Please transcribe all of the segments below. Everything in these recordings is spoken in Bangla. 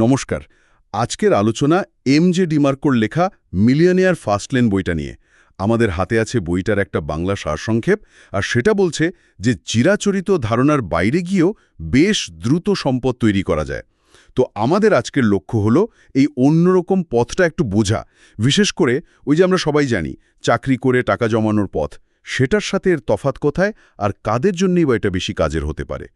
নমস্কার। আজকের আলোচনা এম জে ডিমার্কোর লেখা মিলিয়নিয়ার ফাস্টলেন বইটা নিয়ে। আমাদের হাতে আছে বইটার একটা বাংলা সারসংক্ষেপ, আর সেটা বলছে যে চিরাচরিত ধারণার বাইরে গিয়েও বেশ দ্রুত সম্পদ তৈরি করা যায়। তো আমাদের আজকের লক্ষ্য হলো এই অন্যরকম পথটা একটু বোঝা। বিশেষ করে ওই যে আমরা সবাই জানি, চাকরি করে টাকা জমানোর পথ। সেটার সাথে এর তফাত কোথায়, আর কাদের জন্যই বা এটা বেশি কাজের হতে পারে?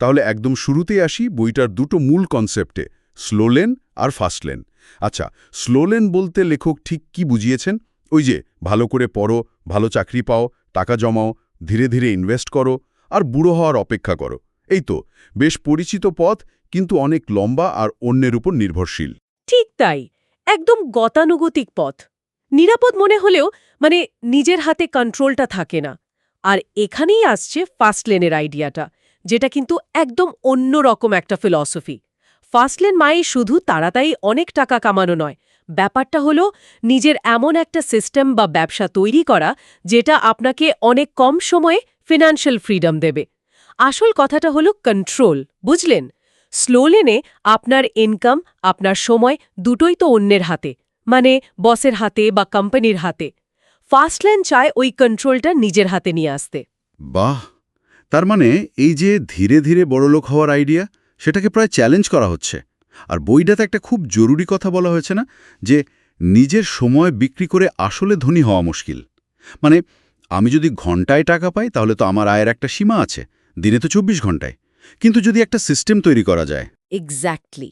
তাহলে একদম শুরুতেই আসি বইটার দুটো মূল কনসেপ্টে স্লোলেন আর ফাস্টলেন আচ্ছা স্লোলেন বলতে লেখক ঠিক কি বুঝিয়েছেন? ওই যে, ভালো করে পড়ো, ভালো চাকরি পাও, টাকা জমাও, ধীরে ধীরে ইনভেস্ট করো আর বুড়ো হওয়ার অপেক্ষা করো। এই তো, বেশ পরিচিত পথ, কিন্তু অনেক লম্বা আর অন্যের উপর নির্ভরশীল। ঠিক তাই, একদম গতানুগতিক পথ। নিরাপদ মনে হলেও মানে নিজের হাতে কন্ট্রোলটা থাকে না। আর এখানেই আসছে ফাস্ট লেনের আইডিয়াটা যেটা কিন্তু একদম অন্য রকম একটা ফিলসফি ফাস্ট লেন মাই শুধু তাড়াতাড়ি অনেক টাকা কামানো নয়, ব্যাপারটা হলো নিজের এমন একটা সিস্টেম বা ব্যবসা তৈরি করা যেটা আপনাকে অনেক কম সময়ে ফিনান্সিয়াল ফ্রিডম দেবে। আসল কথাটা হলো কন্ট্রোল বুঝলেন? স্লো লেনে আপনার ইনকাম আপনার সময় দুটোই তো অন্যের হাতে মানে বসের হাতে বা কোম্পানির হাতে। ফাস্টলেন চায় ওই কন্ট্রোলটা নিজের হাতে নিয়ে আসতে। বাহ! তার মানে এই যে ধীরে ধীরে বড়লোক হওয়ার আইডিয়া সেটাকে প্রায় চ্যালেঞ্জ করা হচ্ছে। আর বইটাতে একটা খুব জরুরি কথা বলা হয়েছে না, যে নিজের সময় বিক্রি করে আসলে ধনী হওয়া মুশকিল। মানে আমি যদি ঘন্টায় টাকা পাই, তাহলে তো আমার আয়ের একটা সীমা আছে, দিনে তো চব্বিশ ঘন্টায়। কিন্তু যদি একটা সিস্টেম তৈরি করা যায়। এক্স্যাক্টলি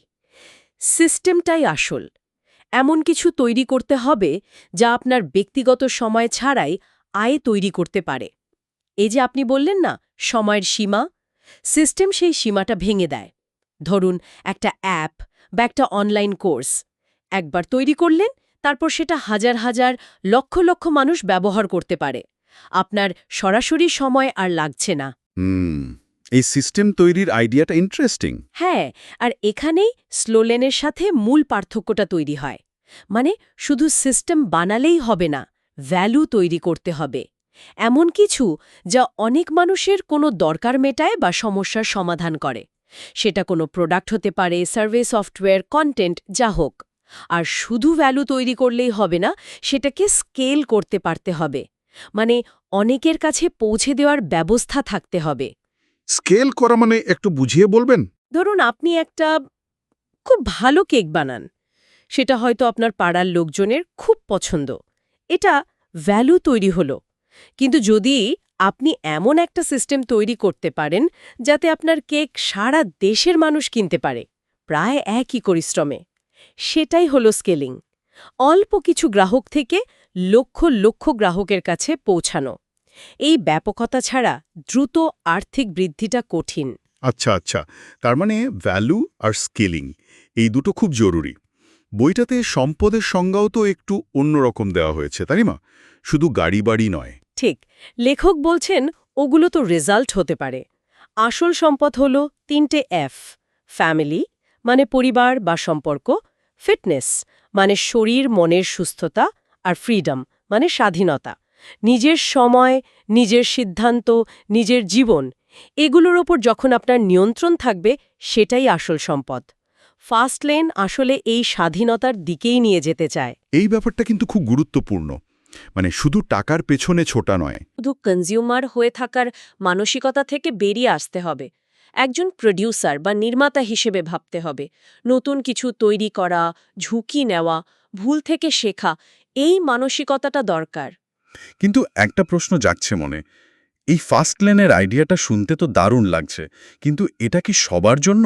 সিস্টেমটাই আসল। এমন কিছু তৈরি করতে হবে, যা আপনার ব্যক্তিগত সময় ছাড়াই আয় তৈরি করতে পারে। এই যে আপনি বললেন না, সময়ের সীমা সিস্টেম সেই সীমাটা ভেঙে দেয়। ধরুন একটা অ্যাপ বা একটা অনলাইন কোর্স। একবার তৈরি করলেন তারপর সেটা হাজার হাজার লক্ষ লক্ষ মানুষ ব্যবহার করতে পারে। আপনার সরাসরি সময় আর লাগছে না। এই সিস্টেম তৈরির আইডিয়াটা ইন্টারেস্টিং। হ্যাঁ আর এখানেই স্লোলেনের সাথে মূল পার্থক্যটা তৈরি হয়। মানে শুধু সিস্টেম বানালেই হবে না ভ্যালু তৈরি করতে হবে। এমন কিছু যা অনেক মানুষের কোনো দরকার মেটায় বা সমস্যার সমাধান করে। সেটা কোনো প্রোডাক্ট হতে পারে সার্ভে সফটওয়্যার কন্টেন্ট যা হোক। আর শুধু ভ্যালু তৈরি করলেই হবে না সেটাকে স্কেল করতে পারতে হবে। মানে অনেকের কাছে পৌঁছে দেওয়ার ব্যবস্থা থাকতে হবে। স্কেল করা মানে একটু বুঝিয়ে বলবেন? ধরুন আপনি একটা খুব ভালো কেক বানান। সেটা হয়তো আপনার পাড়ার লোকজনের খুব পছন্দ। এটা ভ্যালু তৈরি হলো। কিন্তু যদি আপনি এমন একটা সিস্টেম তৈরি করতে পারেন যাতে আপনার কেক সারা দেশের মানুষ কিনতে পারে, প্রায় একই পরিশ্রমে। সেটাই হলো স্কেলিং। অল্প কিছু গ্রাহক থেকে লক্ষ লক্ষ গ্রাহকের কাছে পৌঁছানো। এই ব্যাপকতা ছাড়া দ্রুত আর্থিক বৃদ্ধিটা কঠিন। আচ্ছা আচ্ছা। তার মানে ভ্যালু আর স্কেলিং, এই দুটো খুব জরুরি। বইটাতে সম্পদের সংজ্ঞাও তো একটু অন্যরকম দেওয়া হয়েছে, তাই না? শুধু গাড়ি বাড়ি নয়। ঠিক, লেখক বলছেন, ওগুলো তো রেজাল্ট হতে পারে। আসল সম্পদ হল তিনটে এফ ফ্যামিলি মানে পরিবার বা সম্পর্ক ফিটনেস মানে শরীর, মনের সুস্থতা, আর ফ্রিডম মানে স্বাধীনতা। নিজের সময়, নিজের সিদ্ধান্ত, নিজের জীবন, এগুলোর ওপর যখন আপনার নিয়ন্ত্রণ থাকবে, সেটাই আসল সম্পদ। ফাস্ট লেন আসলে এই স্বাধীনতার দিকেই নিয়ে যেতে চায়। এই ব্যাপারটা কিন্তু খুব গুরুত্বপূর্ণ। মানে শুধু টাকার পেছনে ছোটা নয়। শুধু কনজিউমার হয়ে থাকার মানসিকতা থেকে বেরিয়ে আসতে হবে। একজন প্রডিউসার বা নির্মাতা হিসেবে ভাবতে হবে। নতুন কিছু তৈরি করা ঝুঁকি নেওয়া ভুল থেকে শেখা এই মানসিকতাটা দরকার। কিন্তু একটা প্রশ্ন যাচ্ছে মনে। এই ফার্স্ট লেনের আইডিয়াটা শুনতে তো দারুণ লাগছে। কিন্তু এটা কি সবার জন্য?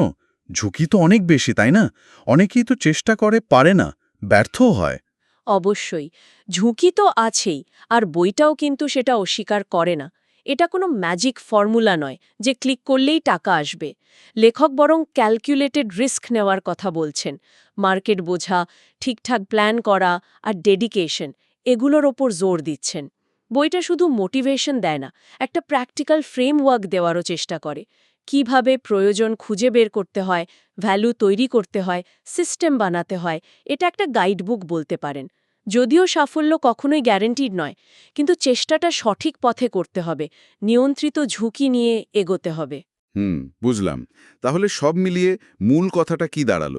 ঝুঁকি তো অনেক বেশি তাই না? অনেকেই তো চেষ্টা করে পারে না। ব্যর্থও হয়। অবশ্যই। ঝুঁকি তো আছেই, আর বইটাও কিন্তু সেটা অস্বীকার করে না। এটা কোনো ম্যাজিক ফর্মুলা নয় যে ক্লিক করলেই টাকা আসবে। লেখক বরং ক্যালকুলেটেড রিস্ক নেওয়ার কথা বলছেন। মার্কেট বোঝা, ঠিকঠাক প্ল্যান করা আর ডেডিকেশন এগুলোর ওপর জোর দিচ্ছেন। বইটা শুধু মোটিভেশন দেয় না, একটা প্র্যাকটিক্যাল ফ্রেমওয়ার্ক দেওয়ারও চেষ্টা করে। কীভাবে প্রয়োজন খুঁজে বের করতে হয়, ভ্যালু তৈরি করতে হয়, সিস্টেম বানাতে হয়, এটা একটা গাইডবুক বলতে পারেন। যদিও সাফল্য কখনোই গ্যারেন্টিড নয়, কিন্তু চেষ্টাটা সঠিক পথে করতে হবে, নিয়ন্ত্রিত ঝুঁকি নিয়ে এগোতে হবে। হুম, বুঝলাম। তাহলে সব মিলিয়ে মূল কথাটা কি দাঁড়াল?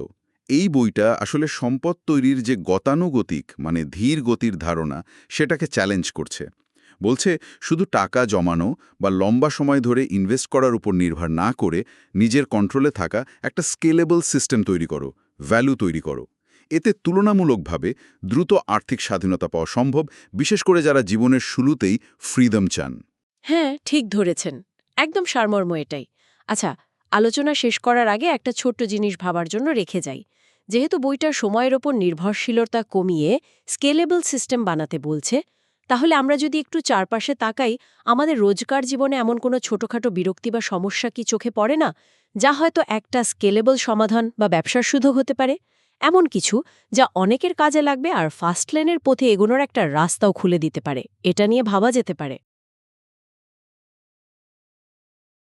এই বইটা আসলে সম্পদ তৈরির যে গতানুগতিক মানে ধীর গতির ধারণা, সেটাকে চ্যালেঞ্জ করছে। বলছে, শুধু টাকা জমানো বা লম্বা সময় ধরে ইনভেস্ট করার উপর নির্ভর না করে নিজের কন্ট্রোলে থাকা একটা স্কেলেবল সিস্টেম তৈরি করো ভ্যালু তৈরি করো। এতে তুলনামূলকভাবে দ্রুত আর্থিক স্বাধীনতা পাওয়া সম্ভব, বিশেষ করে যারা জীবনের শুরুতেই ফ্রিদম চান। হ্যাঁ ঠিক ধরেছেন। একদম সারমর্ম এটাই। আচ্ছা আলোচনা শেষ করার আগে একটা ছোট্ট জিনিস ভাবার জন্য রেখে যাই। যেহেতু বইটা সময়ের ওপর নির্ভরশীলতা কমিয়ে স্কেলেবল সিস্টেম বানাতে বলছে তাহলে আমরা যদি একটু চারপাশে তাকাই, আমাদের রোজকার জীবনে এমন কোনো ছোটখাটো বিরক্তি বা সমস্যা কি চোখে পড়ে না, যা হয়তো একটা স্কেলেবল সমাধান বা ব্যবসার সুযোগ হতে পারে? এমন কিছু যা অনেকের কাজে লাগবে আর ফাস্টলেনের পথে এগোনোর একটা রাস্তাও খুলে দিতে পারে। এটা নিয়ে ভাবা যেতে পারে।